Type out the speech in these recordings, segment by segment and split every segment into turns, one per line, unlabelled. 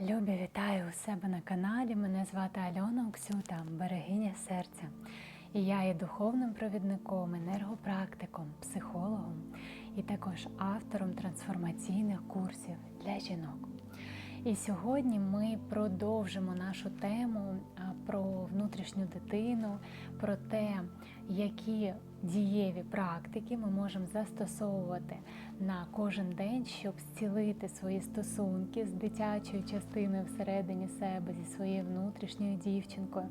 Любі, вітаю у себе на каналі. Мене звати Альона Оксюта, берегиня серця. І я є духовним провідником, енергопрактиком, психологом і також автором трансформаційних курсів для жінок. І сьогодні ми продовжимо нашу тему про внутрішню дитину, про те, які дієві практики ми можемо застосовувати на кожен день, щоб зцілити свої стосунки з дитячою частиною всередині себе, зі своєю внутрішньою дівчинкою.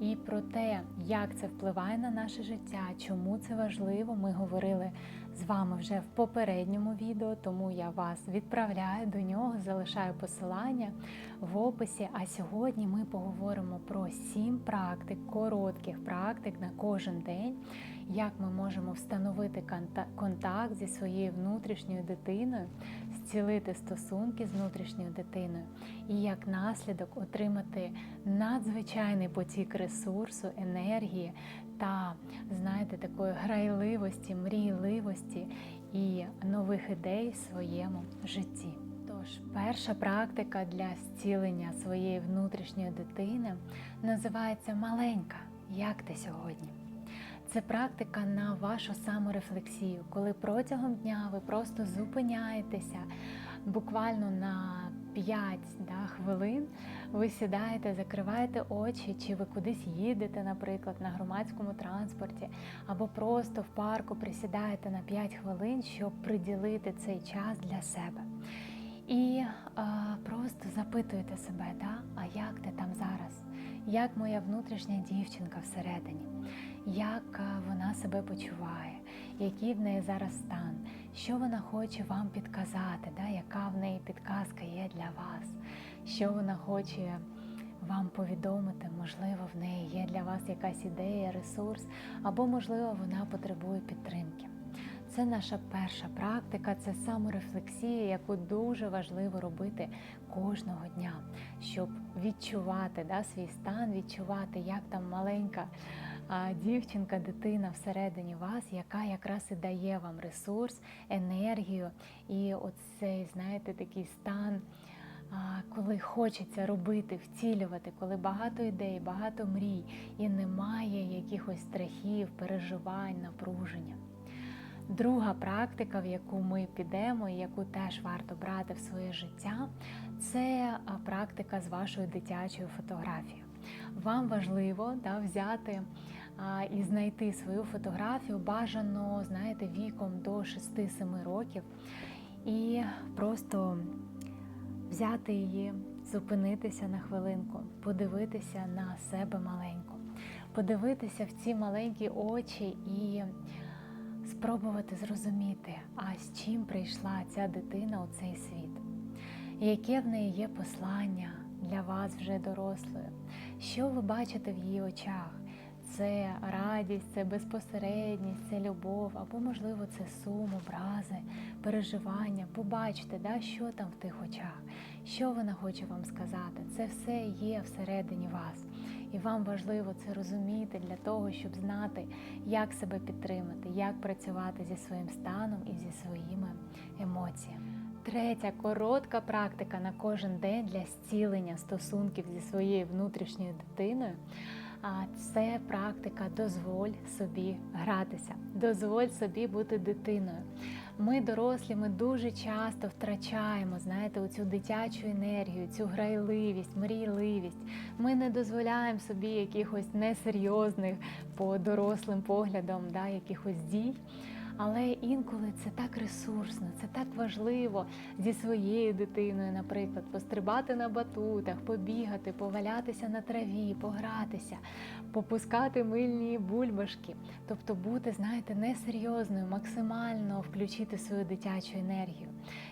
І про те, як це впливає на наше життя, чому це важливо, ми говорили з вами вже в попередньому відео, тому я вас відправляю до нього, залишаю посилання в описі. А сьогодні ми поговоримо про сім практик, коротких практик на кожен день, як ми можемо встановити контакт зі своєю внутрішньою дитиною, зцілити стосунки з внутрішньою дитиною і як наслідок отримати надзвичайний потік ресурсу, енергії та, знаєте, такої грайливості, мрійливості і нових ідей в своєму житті. Тож, перша практика для зцілення своєї внутрішньої дитини називається маленька. Як ти сьогодні? Це практика на вашу саморефлексію, коли протягом дня ви просто зупиняєтеся буквально на 5 да, хвилин. Ви сідаєте, закриваєте очі, чи ви кудись їдете, наприклад, на громадському транспорті, або просто в парку присідаєте на 5 хвилин, щоб приділити цей час для себе. І а, просто запитуєте себе, да? а як ти там зараз? Як моя внутрішня дівчинка всередині? Як вона себе почуває, який в неї зараз стан, що вона хоче вам підказати, да? яка в неї підказка є для вас, що вона хоче вам повідомити, можливо, в неї є для вас якась ідея, ресурс, або, можливо, вона потребує підтримки. Це наша перша практика, це саморефлексія, яку дуже важливо робити кожного дня, щоб відчувати да, свій стан, відчувати, як там маленька дівчинка, дитина всередині вас, яка якраз і дає вам ресурс, енергію і оцей, знаєте, такий стан. Коли хочеться робити, вцілювати, коли багато ідей, багато мрій, і немає якихось страхів, переживань, напруження. Друга практика, в яку ми підемо, і яку теж варто брати в своє життя, це практика з вашою дитячою фотографією. Вам важливо да, взяти і знайти свою фотографію бажано, знаєте, віком до 6-7 років, і просто взяти її, зупинитися на хвилинку, подивитися на себе маленьку, подивитися в ці маленькі очі і спробувати зрозуміти, а з чим прийшла ця дитина у цей світ, яке в неї є послання для вас вже дорослою, що ви бачите в її очах. Це радість, це безпосередність, це любов, або, можливо, це сум, образи, переживання. Побачте, да, що там в тих очах, що вона хоче вам сказати. Це все є всередині вас. І вам важливо це розуміти для того, щоб знати, як себе підтримати, як працювати зі своїм станом і зі своїми емоціями. Третя коротка практика на кожен день для зцілення стосунків зі своєю внутрішньою дитиною. А це практика дозволь собі гратися, дозволь собі бути дитиною. Ми, дорослі, ми дуже часто втрачаємо, знаєте, оцю дитячу енергію, цю грайливість, мрійливість. Ми не дозволяємо собі якихось несерйозних по дорослим поглядам, да, якихось дій. Але інколи це так ресурсно, це так важливо зі своєю дитиною, наприклад, пострибати на батутах, побігати, повалятися на траві, погратися, попускати мильні бульбашки. Тобто бути, знаєте, несерйозною, максимально включити свою дитячу енергію.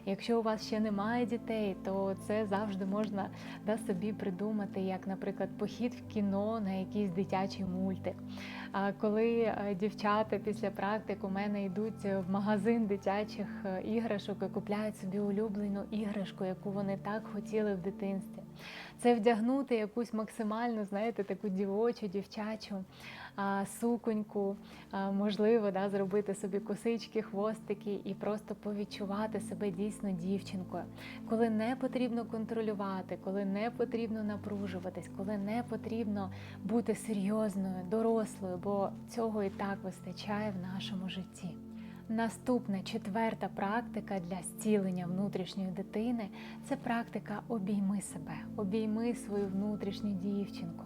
Якщо у вас ще немає дітей, то це завжди можна да, собі придумати, як, наприклад, похід в кіно на якийсь дитячий мультик. А коли е, дівчата після практик у мене йдуть в магазин дитячих е, іграшок і купляють собі улюблену іграшку, яку вони так хотіли в дитинстві. Це вдягнути якусь максимально, знаєте, таку дівочу, дівчачу суконьку, можливо, да, зробити собі косички, хвостики і просто повідчувати себе дійсно дівчинкою, коли не потрібно контролювати, коли не потрібно напружуватись, коли не потрібно бути серйозною, дорослою, бо цього і так вистачає в нашому житті. Наступна четверта практика для зцілення внутрішньої дитини це практика обійми себе, обійми свою внутрішню дівчинку.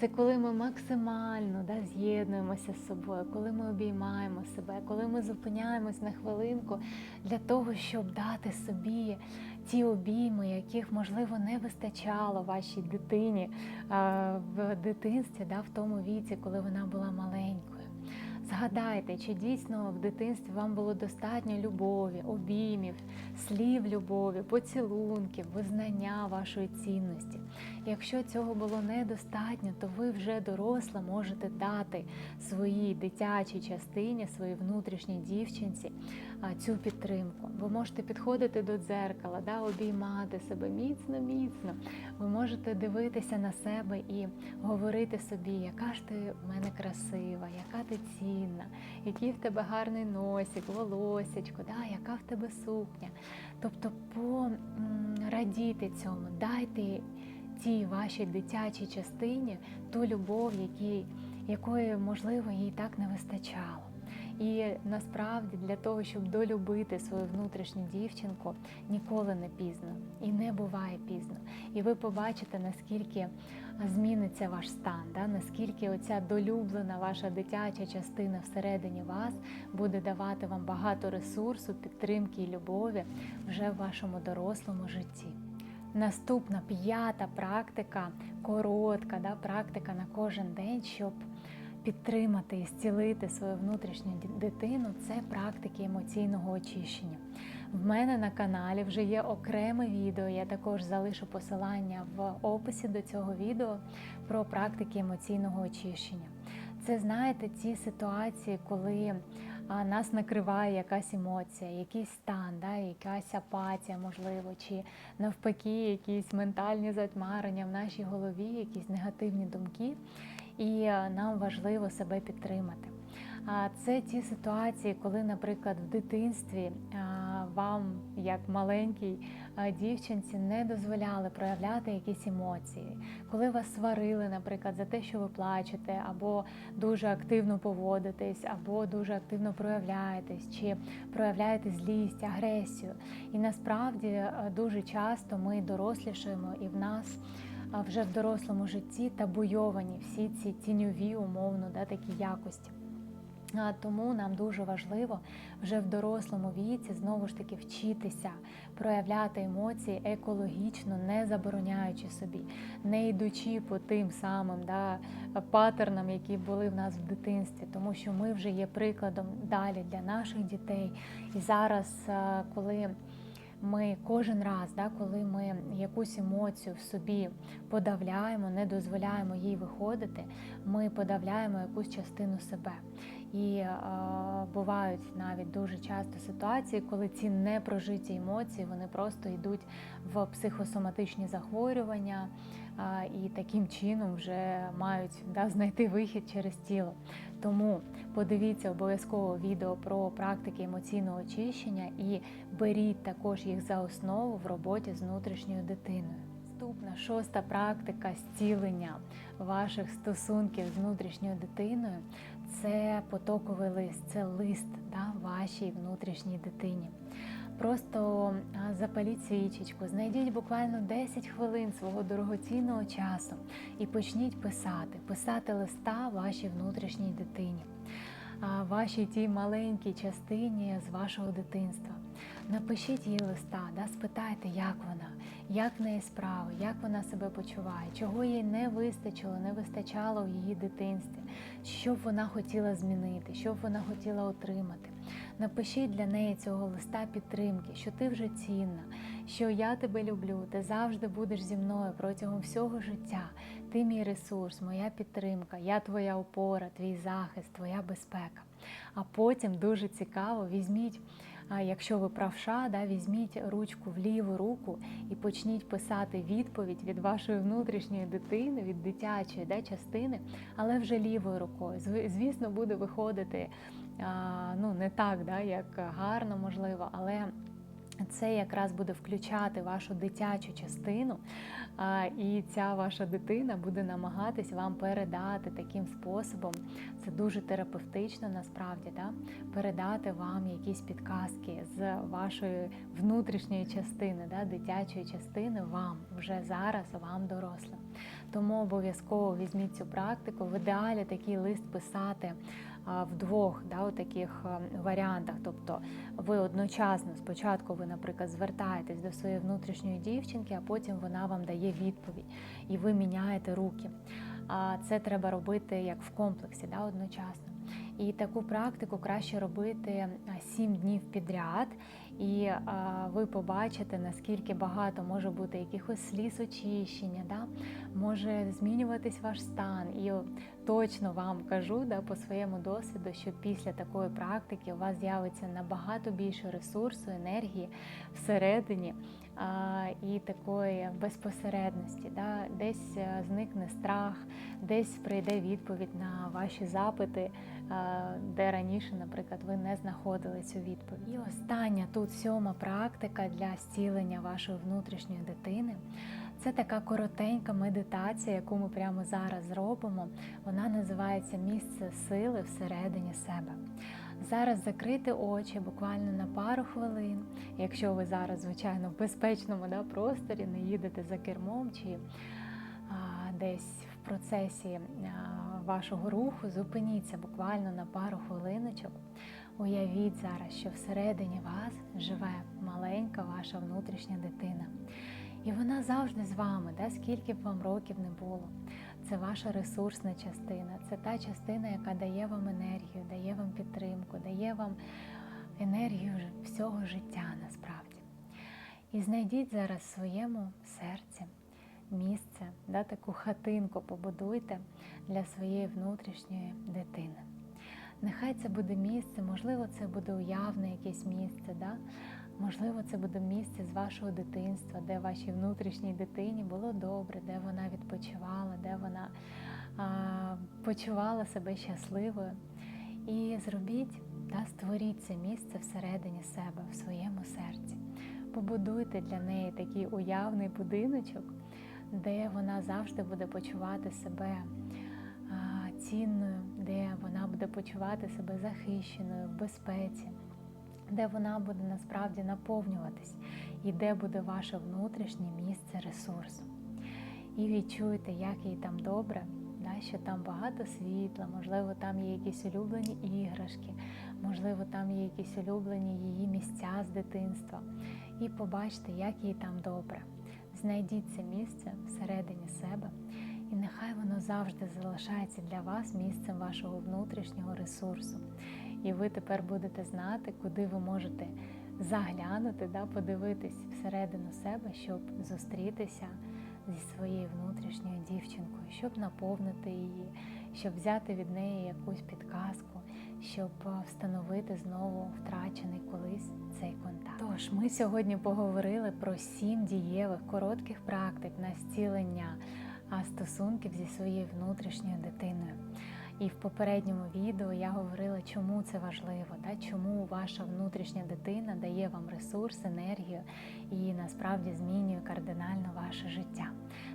Це коли ми максимально да, з'єднуємося з собою, коли ми обіймаємо себе, коли ми зупиняємось на хвилинку для того, щоб дати собі ті обійми, яких можливо не вистачало вашій дитині в дитинстві, да, в тому віці, коли вона була маленькою. Згадайте, чи дійсно в дитинстві вам було достатньо любові, обіймів, слів любові, поцілунків, визнання вашої цінності. Якщо цього було недостатньо, то ви вже доросла можете дати своїй дитячій частині, своїй внутрішній дівчинці цю підтримку. Ви можете підходити до дзеркала, да, обіймати себе міцно, міцно. Ви можете дивитися на себе і говорити собі, яка ж ти в мене красива, яка ти цінна, який в тебе гарний носик, волосечко, да, яка в тебе сукня. Тобто порадіти цьому, дайте тій вашій дитячій частині ту любов, якій, якої, можливо, їй так не вистачало. І насправді для того, щоб долюбити свою внутрішню дівчинку, ніколи не пізно і не буває пізно. І ви побачите, наскільки зміниться ваш стан, да? наскільки оця долюблена ваша дитяча частина всередині вас буде давати вам багато ресурсу, підтримки і любові вже в вашому дорослому житті. Наступна п'ята практика, коротка да, практика на кожен день, щоб підтримати і зцілити свою внутрішню дитину, це практики емоційного очищення. В мене на каналі вже є окреме відео. Я також залишу посилання в описі до цього відео про практики емоційного очищення. Це знаєте, ті ситуації, коли нас накриває якась емоція, якийсь стан, да, якась апатія, можливо, чи навпаки, якісь ментальні затьмарення в нашій голові, якісь негативні думки, і нам важливо себе підтримати. А це ті ситуації, коли, наприклад, в дитинстві вам, як маленькій дівчинці, не дозволяли проявляти якісь емоції, коли вас сварили, наприклад, за те, що ви плачете, або дуже активно поводитесь, або дуже активно проявляєтесь, чи проявляєте злість, агресію. І насправді дуже часто ми дорослішаємо і в нас. Вже в дорослому житті табуйовані всі ці тіньові, умовно, да, такі якості. Тому нам дуже важливо вже в дорослому віці знову ж таки вчитися проявляти емоції екологічно, не забороняючи собі, не йдучи по тим самим да, патернам, які були в нас в дитинстві, тому що ми вже є прикладом далі для наших дітей. І зараз, коли ми кожен раз, да, коли ми якусь емоцію в собі подавляємо, не дозволяємо їй виходити, ми подавляємо якусь частину себе. І е, бувають навіть дуже часто ситуації, коли ці непрожиті емоції вони просто йдуть в психосоматичні захворювання і таким чином вже мають да, знайти вихід через тіло. Тому подивіться обов'язково відео про практики емоційного очищення і беріть також їх за основу в роботі з внутрішньою дитиною. Наступна шоста практика зцілення ваших стосунків з внутрішньою дитиною це потоковий лист, це лист да, вашій внутрішній дитині. Просто запаліть свічечку, знайдіть буквально 10 хвилин свого дорогоцінного часу і почніть писати, писати листа вашій внутрішній дитині, вашій тій маленькій частині з вашого дитинства. Напишіть їй листа, да, спитайте, як вона, як в неї справи, як вона себе почуває, чого їй не вистачило, не вистачало в її дитинстві, що б вона хотіла змінити, що б вона хотіла отримати. Напишіть для неї цього листа підтримки, що ти вже цінна, що я тебе люблю, ти завжди будеш зі мною протягом всього життя. Ти мій ресурс, моя підтримка, я твоя опора, твій захист, твоя безпека. А потім дуже цікаво візьміть якщо ви правша, да, візьміть ручку в ліву руку і почніть писати відповідь від вашої внутрішньої дитини, від дитячої да, частини, але вже лівою рукою. Зв- Звісно, буде виходити ну, не так, да, як гарно, можливо, але це якраз буде включати вашу дитячу частину, і ця ваша дитина буде намагатись вам передати таким способом. Це дуже терапевтично насправді, да? передати вам якісь підказки з вашої внутрішньої частини, да? дитячої частини вам вже зараз, вам дорослим. Тому обов'язково візьміть цю практику. В ідеалі такий лист писати в двох да, таких варіантах. Тобто ви одночасно спочатку ви, наприклад, звертаєтесь до своєї внутрішньої дівчинки, а потім вона вам дає відповідь, і ви міняєте руки. А це треба робити як в комплексі, да, одночасно. І таку практику краще робити 7 днів підряд, і ви побачите, наскільки багато може бути якихось сліз очищення, да? може змінюватись ваш стан. І точно вам кажу да, по своєму досвіду, що після такої практики у вас з'явиться набагато більше ресурсу, енергії всередині і такої безпосередності. Да? Десь е, зникне страх, десь прийде відповідь на ваші запити, де раніше, наприклад, ви не знаходили цю відповідь. І остання тут сьома практика для зцілення вашої внутрішньої дитини. Це така коротенька медитація, яку ми прямо зараз зробимо. Вона називається місце сили всередині себе. Зараз закрити очі буквально на пару хвилин. Якщо ви зараз, звичайно, в безпечному да, просторі не їдете за кермом чи а, десь в процесі а, вашого руху, зупиніться буквально на пару хвилиночок. Уявіть зараз, що всередині вас живе маленька ваша внутрішня дитина. І вона завжди з вами, да, скільки б вам років не було. Це ваша ресурсна частина, це та частина, яка дає вам енергію, дає вам підтримку, дає вам енергію всього життя насправді. І знайдіть зараз в своєму серці місце, да, таку хатинку побудуйте для своєї внутрішньої дитини. Нехай це буде місце, можливо, це буде уявне якесь місце. Да? Можливо, це буде місце з вашого дитинства, де вашій внутрішній дитині було добре, де вона відпочивала, де вона а, почувала себе щасливою. І зробіть та створіть це місце всередині себе, в своєму серці. Побудуйте для неї такий уявний будиночок, де вона завжди буде почувати себе а, цінною, де вона буде почувати себе захищеною, в безпеці де вона буде насправді наповнюватись, і де буде ваше внутрішнє місце ресурсу. І відчуйте, як їй там добре, да, що там багато світла, можливо, там є якісь улюблені іграшки, можливо, там є якісь улюблені її місця з дитинства. І побачте, як їй там добре. Знайдіть це місце всередині себе, і нехай воно завжди залишається для вас місцем вашого внутрішнього ресурсу. І ви тепер будете знати, куди ви можете заглянути, да, подивитись всередину себе, щоб зустрітися зі своєю внутрішньою дівчинкою, щоб наповнити її, щоб взяти від неї якусь підказку, щоб встановити знову втрачений колись цей контакт. Тож ми сьогодні поговорили про сім дієвих коротких практик на зцілення стосунків зі своєю внутрішньою дитиною. І в попередньому відео я говорила, чому це важливо, да? чому ваша внутрішня дитина дає вам ресурс, енергію і насправді змінює кардинально ваше життя.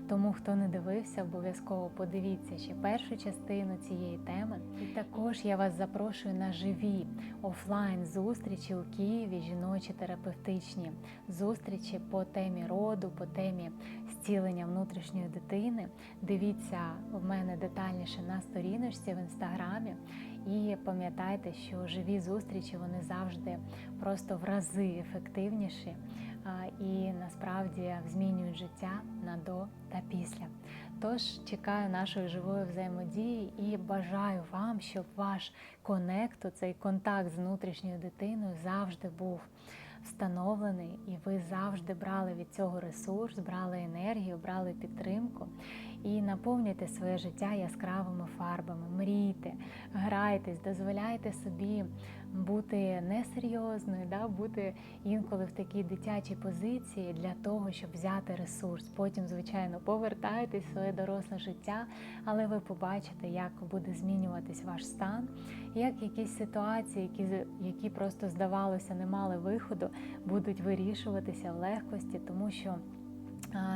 Тому, хто не дивився, обов'язково подивіться ще першу частину цієї теми. І також я вас запрошую на живі офлайн зустрічі у Києві, жіночі терапевтичні зустрічі по темі роду, по темі зцілення внутрішньої дитини. Дивіться в мене детальніше на сторіночці в інстаграмі. І пам'ятайте, що живі зустрічі вони завжди просто в рази ефективніші і насправді змінюють життя на до та після. Тож чекаю нашої живої взаємодії і бажаю вам, щоб ваш конект, цей контакт з внутрішньою дитиною завжди був встановлений, і ви завжди брали від цього ресурс, брали енергію, брали підтримку. І наповнюйте своє життя яскравими фарбами, мрійте, грайтесь, дозволяйте собі бути несерйозною, да, бути інколи в такій дитячій позиції для того, щоб взяти ресурс. Потім, звичайно, повертайтесь в своє доросле життя, але ви побачите, як буде змінюватись ваш стан, як якісь ситуації, які, які просто здавалося не мали виходу, будуть вирішуватися в легкості, тому що.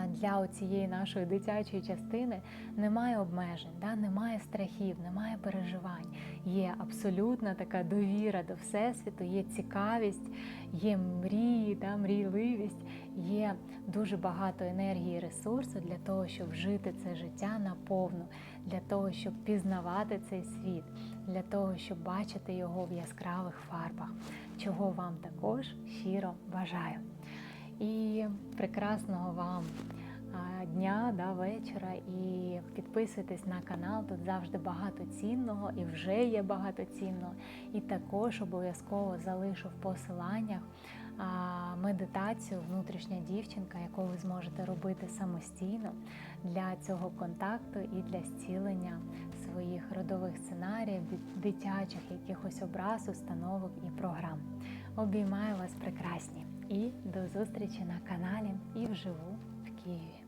Для цієї нашої дитячої частини немає обмежень, да? немає страхів, немає переживань. Є абсолютна така довіра до Всесвіту, є цікавість, є мрії, да? мрійливість, є дуже багато енергії і ресурсу для того, щоб жити це життя наповну, для того, щоб пізнавати цей світ, для того, щоб бачити його в яскравих фарбах, чого вам також щиро бажаю. І прекрасного вам дня, да, вечора. І підписуйтесь на канал. Тут завжди багато цінного і вже є багато цінного. І також обов'язково залишу в посиланнях медитацію Внутрішня дівчинка, яку ви зможете робити самостійно для цього контакту і для зцілення своїх родових сценаріїв, дит- дитячих якихось образ, установок і програм. Обіймаю вас прекрасні і до зустрічі на каналі і вживу в Києві.